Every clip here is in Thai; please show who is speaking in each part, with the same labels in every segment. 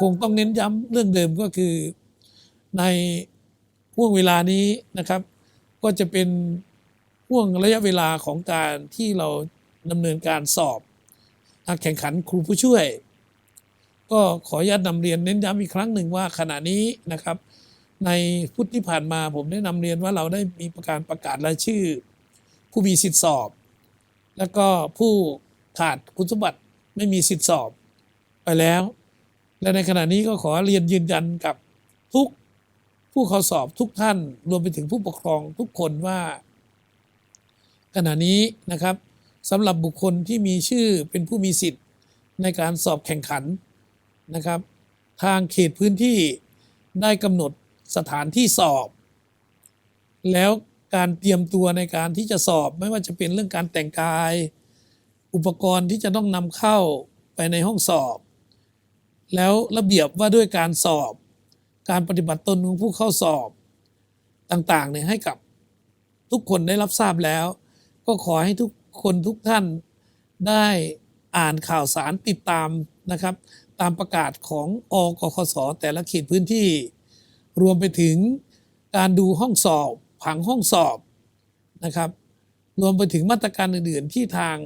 Speaker 1: คงต้องเน้นย้ำเรื่องเดิมก็คือในห่วงเวลานี้นะครับ ก็จะเป็นห่วงระยะเวลาของการที่เราดำเนินการสอบแข่งขันครูผู้ช่วย ก็ขออนุญาตนำเรียนเน้นย้ำอีกครั้งหนึ่งว่าขณะนี้นะครับ ในพุธที่ผ่านมาผมได้นำเรียนว่าเราได้มีประการประกาศรายชื่อ ผู้มีสิทธิสอบ แล้วก็ผู้ ขาดคุณสมบัติไม่มีสิทธิสอบไปแล้ว และในขณะนี้ก็ขอเรียนยืนยันกับทุกผู้เข้าสอบทุกท่านรวมไปถึงผู้ปกครองทุกคนว่า ขณะนี้นะครับสำหรับบุคคลที่มีชื่อเป็นผู้มีสิทธิ์ในการสอบแข่งขันนะครับ ทางเขตพื้นที่ได้กำหนดสถานที่สอบ แล้วการเตรียมตัวในการที่จะสอบไม่ว่าจะเป็นเรื่องการแต่งกาย อุปกรณ์ที่จะต้องนำเข้าไปในห้องสอบ แล้วระเบียบว่าด้วยการสอบ การปฏิบัติตนของผู้เข้าสอบต่างๆเนี่ยให้กับทุกคนได้รับทราบแล้ว ก็ขอให้ทุกคนทุกท่านได้อ่านข่าวสารติดตามนะครับ ตามประกาศของอกคสแต่ละเขตพื้นที่ รวมไปถึงการดูห้องสอบผังห้องสอบนะครับ รวมไปถึงมาตรการอื่นๆที่ทาง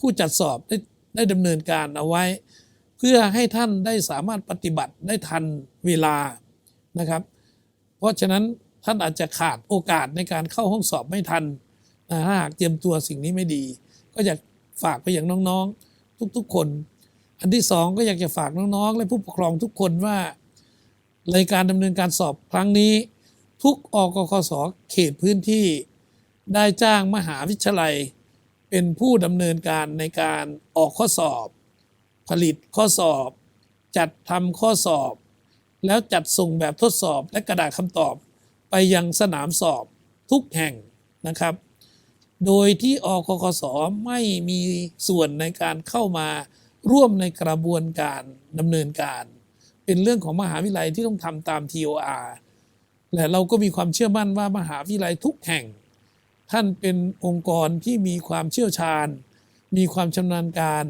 Speaker 1: ผู้จัดสอบได้ได้ดำเนินการเอาไว้ เพื่อให้ท่านได้สามารถปฏิบัติได้ทันเวลานะครับ เพราะฉะนั้นท่านอาจจะขาดโอกาสในการเข้าห้องสอบไม่ทันถ้าหากเตรียมตัวสิ่งนี้ไม่ดี ก็อยากฝากไปอย่างน้องๆ ทุกๆ คน อันที่สองก็อยากจะฝากน้องๆ และผู้ปกครองทุกคนว่าในการดำเนินการสอบครั้งนี้ ทุกอกคสเขตพื้นที่ได้จ้างมหาวิทยาลัย เป็นผู้ดำเนินการในการออกข้อสอบ ผลิตข้อสอบ จัดทำข้อสอบ แล้วจัดส่งแบบทดสอบและกระดาษคำตอบ ไปยังสนามสอบทุกแห่งนะครับ โดยที่อคคสไม่มีส่วนในการเข้ามาร่วมในกระบวนการดำเนินการ เป็นเรื่องของมหาวิทยาลัยที่ต้องทำตาม TOR และเราก็มีความเชื่อมั่นว่ามหาวิทยาลัยทุกแห่ง ท่านเป็นองค์กรที่มีความเชี่ยวชาญ มีความชำนาญการ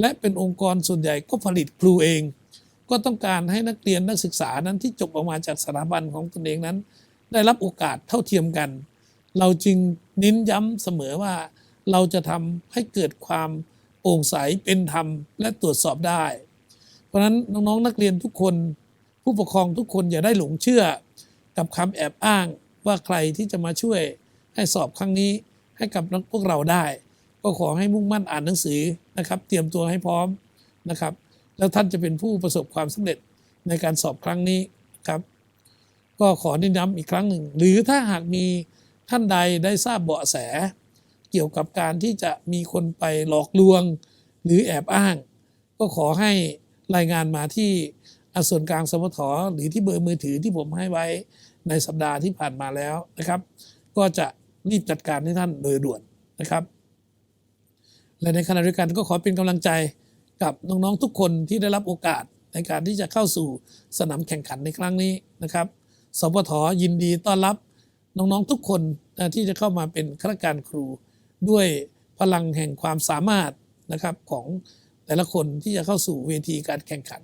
Speaker 1: และเป็นองค์กรส่วนใหญ่ก็ผลิตครูเอง ก็ต้องการให้นักเรียนนักศึกษานั้นที่จบออกมาจากสถาบันของตนเองนั้น ได้รับโอกาสเท่าเทียมกัน เราจึงเน้นย้ำเสมอว่า เราจะทำให้เกิดความโปร่งใสเป็นธรรมและตรวจสอบได้ เพราะฉะนั้นน้องๆนักเรียนทุกคน ผู้ปกครองทุกคนอย่าได้หลงเชื่อกับคำแอบอ้างว่าใครที่จะมาช่วย ให้สอบครั้งนี้ให้กับพวกเราได้ ก็ขอให้มุ่งมั่นอ่านหนังสือนะครับ เตรียมตัวให้พร้อมนะครับ แล้วท่านจะเป็นผู้ประสบความสำเร็จในการสอบครั้งนี้ครับ ก็ขอเน้นย้ำอีกครั้งหนึ่ง หรือถ้าหากมีท่านใดได้ทราบเบาะแส เกี่ยวกับการที่จะมีคนไปหลอกลวง หรือแอบอ้าง ก็ขอให้รายงานมาที่อส่วนกลางสมทหรือที่เบอร์มือถือที่ผมให้ไว้ในสัปดาห์ที่ผ่านมาแล้วนะครับ ก็จะ รีบจัดการให้ท่านโดยด่วนนะครับ และในขณะเดียวกันก็ขอเป็นกำลังใจกับน้องๆทุกคนที่ได้รับโอกาสในการที่จะเข้าสู่สนามแข่งขันในครั้งนี้นะครับสปทยินดีต้อนรับน้องๆทุกคนที่จะเข้ามาเป็นข้าราชการครู ด้วยพลังแห่งความสามารถนะครับของแต่ละคนที่จะเข้าสู่เวทีการแข่งขัน